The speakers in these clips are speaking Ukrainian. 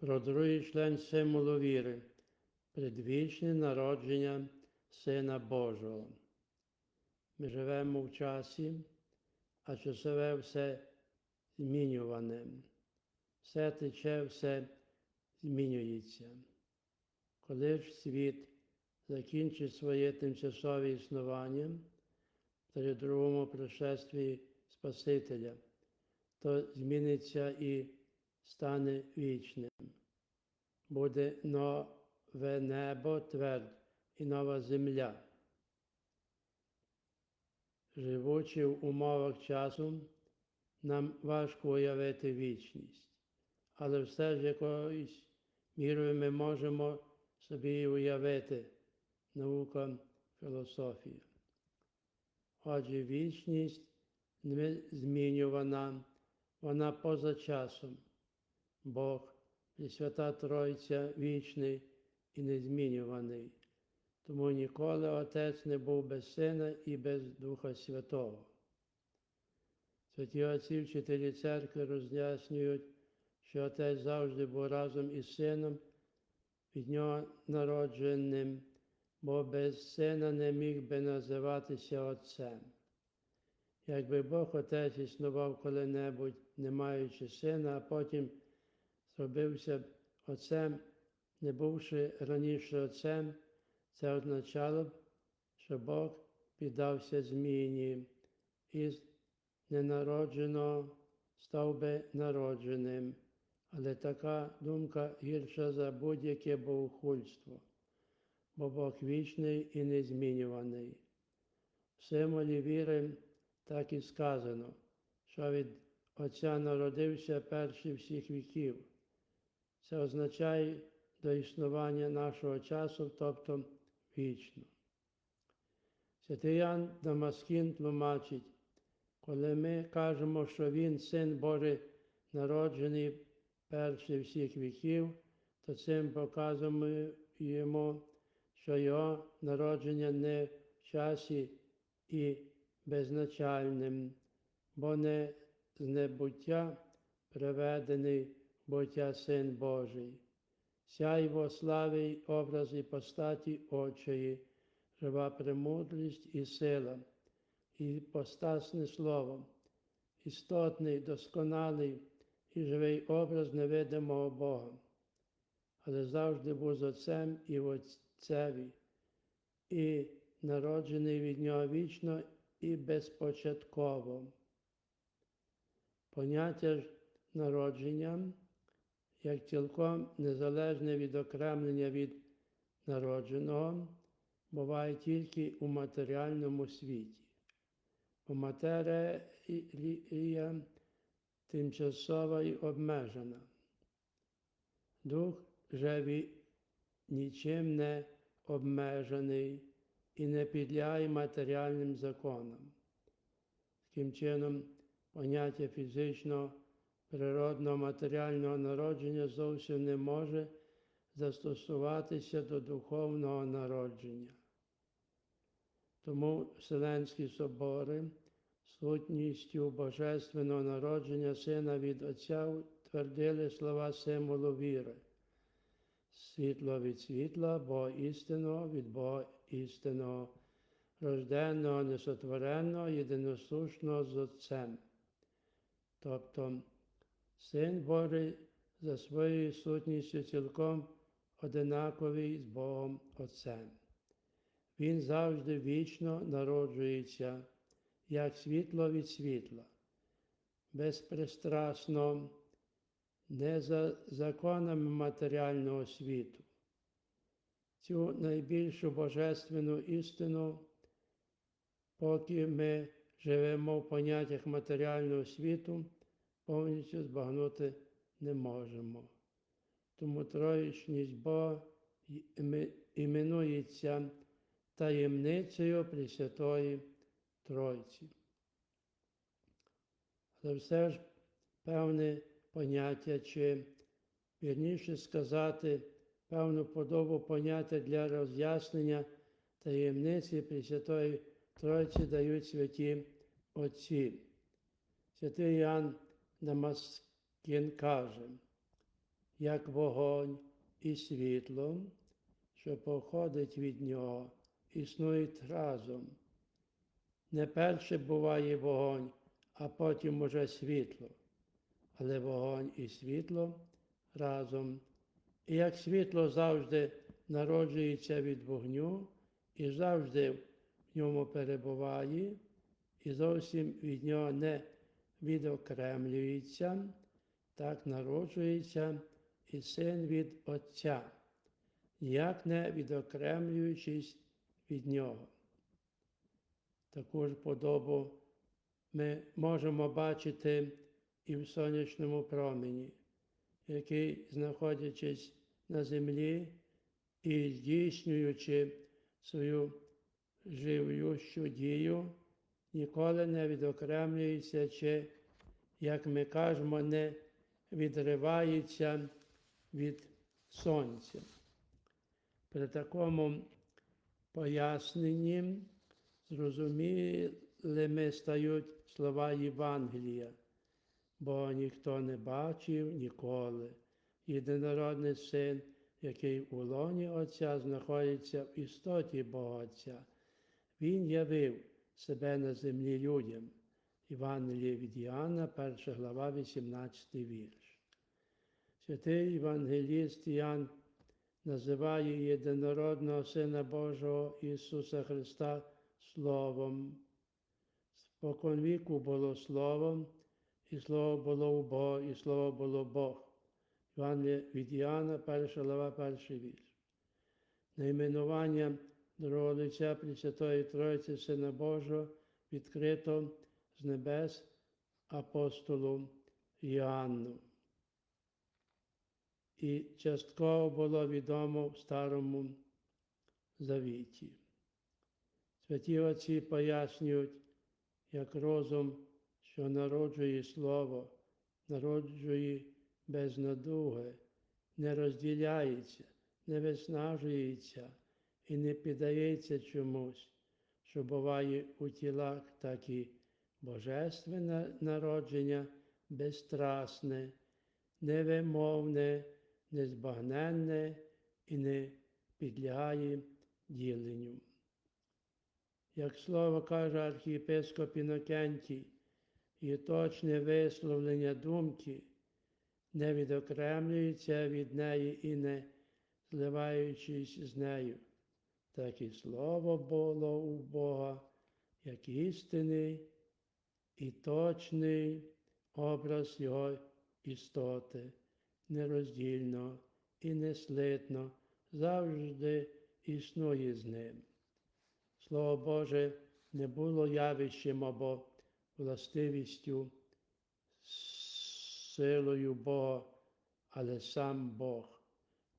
Про другий член символу віри, предвічне народження Сина Божого. Ми живемо в часі, а часове все змінюване. Все тече, все змінюється. Коли ж світ закінчить своє тимчасове існування при другому пришестві Спасителя, то зміниться і стане вічним. Буде нове небо тверд і нова земля. Живучи в умовах часу, нам важко уявити вічність, але все ж якоюсь мірою ми можемо собі уявити наука, філософія. Отже, вічність не змінювана, вона поза часом. Бог, і Свята Тройця вічний і незмінюваний. Тому ніколи Отець не був без Сина і без Духа Святого. Святі Отці вчителі церкви роз'яснюють, що Отець завжди був разом із Сином, від Нього народженим, бо без Сина не міг би називатися Отцем. Якби Бог Отець існував коли-небудь, не маючи сина, а потім зробився б Отцем, не бувши раніше Отцем, це означало б, що Бог піддався зміні із ненародженого став би народженим, але така думка гірша за будь-яке богохульство, бо Бог вічний і незмінюваний. В символі віри так і сказано, що від Отця народився перший всіх віків. Це означає до існування нашого часу, тобто вічно. Святий Ян Дамаскін тлумачить, коли ми кажемо, що Він, Син Божий, народжений перший всіх віків, то цим показуємо, що Його народження не в часі і безначальним, бо не з небуття приведений буття Син Божий. Сяйво слави й образ і постаті очої, жива премудрість і сила, і постасне слово, істотний, досконалий і живий образ невидимого Бога, але завжди був з Отцем і в Отцеві, і народжений від Нього вічно і безпочатково. Поняття ж народження як цілком незалежне відокремлення від народженого, буває тільки у матеріальному світі. Бо матерія тимчасова і обмежена. Дух же нічим не обмежений і не підлягає матеріальним законам. Таким чином, поняття фізичного природного матеріального народження зовсім не може застосуватися до духовного народження. Тому Вселенські собори сутністю Божественного народження Сина від Отця твердили слова символу віри. Світло від світла, Бога істинного від Бога істинного, рожденного, несотвореного, єдиносушного з Отцем. Тобто Син Божий за своєю сутністю цілком одинаковий з Богом Отцем. Він завжди вічно народжується, як світло від світла, безпристрасно, не за законами матеріального світу. Цю найбільшу божественну істину, поки ми живемо в поняттях матеріального світу повністю збагнути не можемо. Тому троїчність Бога іменується таємницею Пресвятої Тройці. Але все ж певне поняття, чи вірніше сказати, певну подобу поняття для роз'яснення таємниці Пресвятої Тройці дають святі Отці. Святий Іоанн Дамаскін каже, як вогонь і світло, що походить від нього, існують разом. Не перше буває вогонь, а потім уже світло, але вогонь і світло разом. І як світло завжди народжується від вогню і завжди в ньому перебуває, і зовсім від нього не відокремлюється, так народжується і син від Отця, ніяк не відокремлюючись від нього. Таку ж подобу ми можемо бачити і в сонячному промені, який, знаходячись на землі і здійснюючи свою живющу дію, ніколи не відокремлюється чи, як ми кажемо, не відривається від сонця. При такому поясненні зрозумілими стають слова Євангелія, бо ніхто не бачив ніколи. Єдинородний син, який у лоні Отця знаходиться в істоті Бога Отця, Він явив себе на землі людям. Євангеліє від Іоанна, 1 глава, 18 вірш. Святий Євангеліст Іоанн називає єдинородного Сина Божого Ісуса Христа Словом. Спокон віку було Словом, і Слово було у Бога, і Слово було Бог. Євангеліє від Іоанна, 1 глава, 1 вірш. Найменування другого лиця Пресвятої Троїці Сина Божого відкрито з небес апостолу Іоанну. І частково було відомо в Старому Завіті. Святі Отці пояснюють, як розум, що народжує Слово, народжує без надуги, не розділяється, не виснажується і не піддається чомусь, що буває у тілах, так і божественне народження безстрасне, невимовне, незбагненне і не підлягає діленню. Як слово каже архієпископ Інокентій, є точне висловлення думки, не відокремлюється від неї і не зливаючись з нею, так і слово було у Бога, як істинний і точний образ Його істоти, нероздільно і неслитно завжди існує з ним. Слово Боже не було явищем або властивістю, силою Бога, але сам Бог,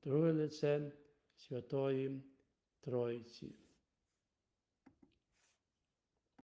друге лице Святої Тройці.